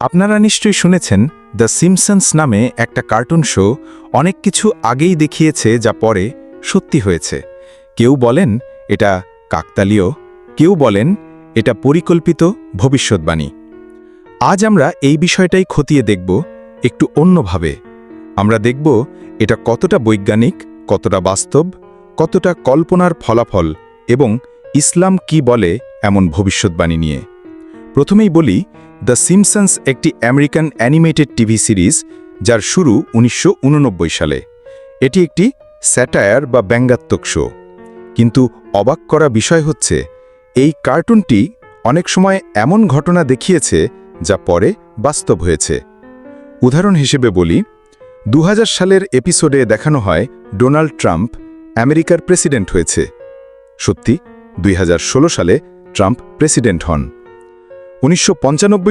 আপনারা নিশ্চয়ই শুনেছেন দ্য সিমসন্স নামে একটা কার্টুন শো অনেক কিছু আগেই দেখিয়েছে যা পরে সত্যি হয়েছে। কেউ বলেন এটা কাকতালীয়, কেউ বলেন এটা পরিকল্পিত ভবিষ্যৎবাণী। আজ আমরা এই বিষয়টাই খতিয়ে দেখব একটু অন্যভাবে। আমরা দেখব এটা কতটা বৈজ্ঞানিক, কতটা বাস্তব, কতটা কল্পনার ফলাফল এবং ইসলাম কি বলে এমন ভবিষ্যৎবাণী নিয়ে। প্রথমেই বলি দ্য সিমসন্স একটি আমেরিকান অ্যানিমেটেড টিভি সিরিজ যার শুরু উনিশশো উননব্বই সালে। এটি একটি স্যাটায়ার বা ব্যঙ্গাত্মক শো কিন্তু অবাক করা বিষয় হচ্ছে, এই কার্টুনটি অনেক সময় এমন ঘটনা দেখিয়েছে যা পরে বাস্তব হয়েছে। উদাহরণ হিসেবে বলি দু হাজার সালের এপিসোডে দেখানো হয় ডোনাল্ড ট্রাম্প আমেরিকার প্রেসিডেন্ট হয়েছে। সত্যি, দুই হাজার ষোলো সালে ট্রাম্প প্রেসিডেন্ট হন। উনিশশো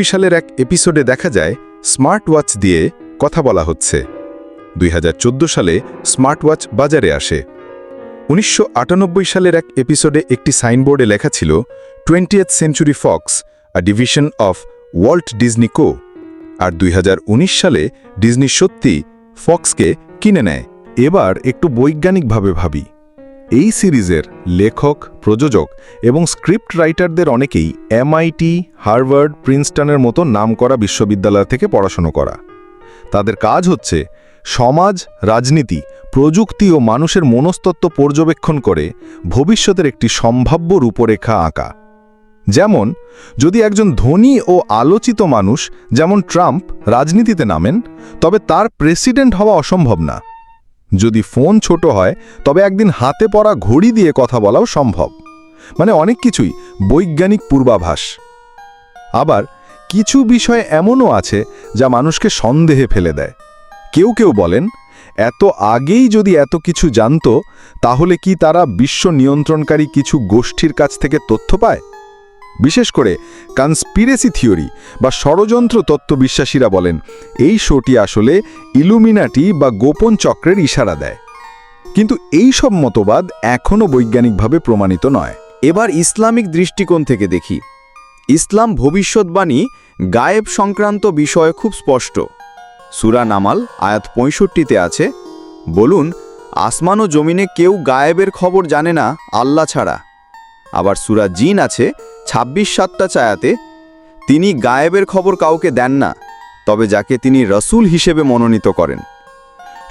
সালের এক এপিসোডে দেখা যায় স্মার্ট ওয়াচ দিয়ে কথা বলা হচ্ছে। দুই হাজার চোদ্দ সালে স্মার্ট ওয়াচ বাজারে আসে। উনিশশো আটানব্বই সালের এক এপিসোডে একটি সাইনবোর্ডে লেখা ছিল Twentieth Century Fox a division of Walt Disney Co আর দুই হাজার উনিশ সালে ডিজনি সত্যি ফক্সকে কিনে নেয়। এবার একটু বৈজ্ঞানিকভাবে ভাবি। এই সিরিজের লেখক, প্রযোজক এবং স্ক্রিপ্ট রাইটারদের অনেকেই এমআইটি হার্ভার্ড, প্রিন্সটনের মতো নামকরা বিশ্ববিদ্যালয় থেকে পড়াশোনা করা। তাদের কাজ হচ্ছে সমাজ, রাজনীতি, প্রযুক্তি ও মানুষের মনস্তত্ত্ব পর্যবেক্ষণ করে ভবিষ্যতের একটি সম্ভাব্য রূপরেখা আঁকা। যেমন, যদি একজন ধনী ও আলোচিত মানুষ, যেমন ট্রাম্প, রাজনীতিতে নামেন, তবে তার প্রেসিডেন্ট হওয়া অসম্ভব না। যদি ফোন ছোট হয়, তবে একদিন হাতে পড়া ঘড়ি দিয়ে কথা বলাও সম্ভব। মানে অনেক কিছুই, বৈজ্ঞানিক পূর্বাভাস। আবার, কিছু বিষয় এমনও আছে, যা মানুষকে সন্দেহে ফেলে দেয়। কেউ কেউ বলেন, এত আগেই যদি এত কিছু জানত, তাহলে কি তারা বিশ্ব নিয়ন্ত্রণকারী কিছু গোষ্ঠীর কাছ থেকে তথ্য পায়? বিশেষ করে কনস্পিরেসি থিওরি বা ষড়যন্ত্র তত্ত্ব বিশ্বাসীরা বলেন, এই শোটি আসলে ইলুমিনাটি বা গোপন চক্রের ইশারা দেয়। কিন্তু এই সব মতবাদ এখনও বৈজ্ঞানিকভাবে প্রমাণিত নয়। এবার ইসলামিক দৃষ্টিকোণ থেকে দেখি। ইসলাম ভবিষ্যৎবাণী গায়েব সংক্রান্ত বিষয়ে খুব স্পষ্ট। সুরা নামাল, আয়াত পঁয়ষট্টিতে আছে, বলুন, আসমান ও জমিনে কেউ গায়েবের খবর জানে না, আল্লাহ ছাড়া। আবার সুরা জিন আছে ২৬ সাতটা চায়াতে, তিনি গায়েবের খবর কাউকে দেন না, তবে যাকে তিনি রসুল হিসেবে মনোনীত করেন।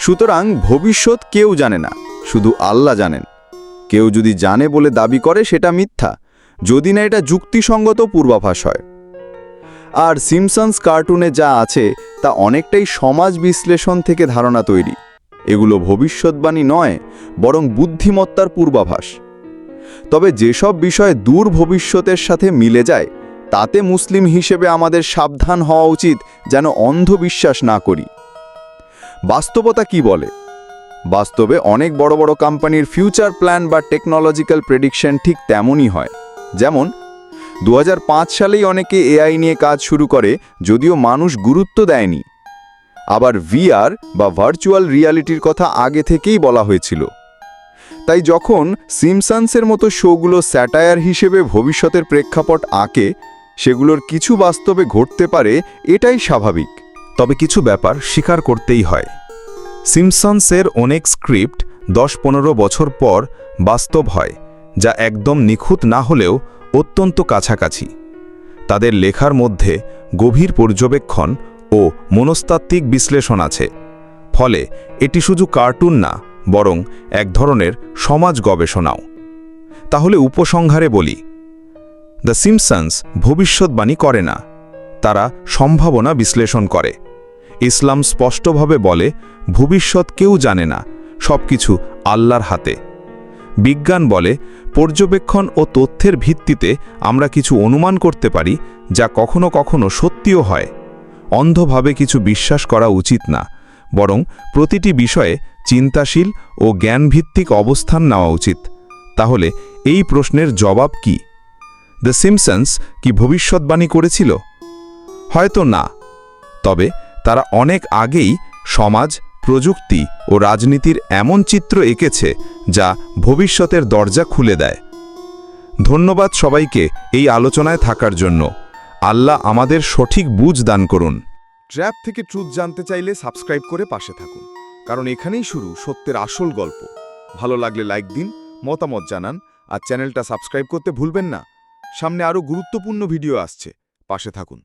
সুতরাং ভবিষ্যৎ কেউ জানে না, শুধু আল্লাহ জানেন। কেউ যদি জানে বলে দাবি করে, সেটা মিথ্যা, যদি না এটা যুক্তিসঙ্গত পূর্বাভাস হয়। আর সিমসন্স কার্টুনে যা আছে, তা অনেকটাই সমাজ বিশ্লেষণ থেকে ধারণা তৈরি। এগুলো ভবিষ্যৎবাণী নয়, বরং বুদ্ধিমত্তার পূর্বাভাস। তবে যেসব বিষয় দূর ভবিষ্যতের সাথে মিলে যায়, তাতে মুসলিম হিসেবে আমাদের সাবধান হওয়া উচিত যেন অন্ধবিশ্বাস না করি। বাস্তবতা কি বলে? বাস্তবে অনেক বড় বড় কোম্পানির ফিউচার প্ল্যান বা টেকনোলজিক্যাল প্রেডিকশন ঠিক তেমনই হয়। যেমন দু হাজার পাঁচ সালেই অনেকে এআই নিয়ে কাজ শুরু করে, যদিও মানুষ গুরুত্ব দেয়নি। আবার ভিআর বা ভার্চুয়াল রিয়ালিটির কথা আগে থেকেই বলা হয়েছিল। তাই যখন সিমসান্সের মতো শোগুলো স্যাটায়ার হিসেবে ভবিষ্যতের প্রেক্ষাপট আঁকে, সেগুলোর কিছু বাস্তবে ঘটতে পারে, এটাই স্বাভাবিক। তবে কিছু ব্যাপার স্বীকার করতেই হয়। সিমসন্সের অনেক স্ক্রিপ্ট দশ পনেরো বছর পর বাস্তব হয়, যা একদম নিখুঁত না হলেও অত্যন্ত কাছাকাছি। তাদের লেখার মধ্যে গভীর পর্যবেক্ষণ ও মনস্তাত্ত্বিক বিশ্লেষণ আছে। ফলে এটি শুধু কার্টুন না বরং এক ধরনের সমাজ গবেষণাও। তাহলে উপসংহারে বলি, দ্য সিমসন্স ভবিষ্যৎবাণী করে না, তারা সম্ভাবনা বিশ্লেষণ করে। ইসলাম স্পষ্টভাবে বলে, ভবিষ্যৎ কেউ জানে না, সবকিছু আল্লাহর হাতে। বিজ্ঞান বলে, পর্যবেক্ষণ ও তথ্যের ভিত্তিতে আমরা কিছু অনুমান করতে পারি, যা কখনো কখনো সত্যিও হয়। অন্ধভাবে কিছু বিশ্বাস করা উচিত না, বরং প্রতিটি বিষয়ে চিন্তাশীল ও জ্ঞানভিত্তিক অবস্থান নেওয়া উচিত। তাহলে এই প্রশ্নের জবাব কি? দ্য সিমসন্স কি ভবিষ্যৎবাণী করেছিল? হয়তো না। তবে তারা অনেক আগেই সমাজ, প্রযুক্তি ও রাজনীতির এমন চিত্র এঁকেছে যা ভবিষ্যতের দরজা খুলে দেয়। ধন্যবাদ সবাইকে এই আলোচনায় থাকার জন্য। আল্লাহ আমাদের সঠিক বুঝ দান করুন। ট্র্যাপ থেকে ট্রুথ জানতে চাইলে সাবস্ক্রাইব করে পাশে থাকুন। কারণ এখানেই শুরু সত্যের আসল গল্প। ভালো লাগলে লাইক দিন, মতামত জানান আর চ্যানেলটা সাবস্ক্রাইব করতে ভুলবেন না। সামনে আরও গুরুত্বপূর্ণ ভিডিও আসছে, পাশে থাকুন।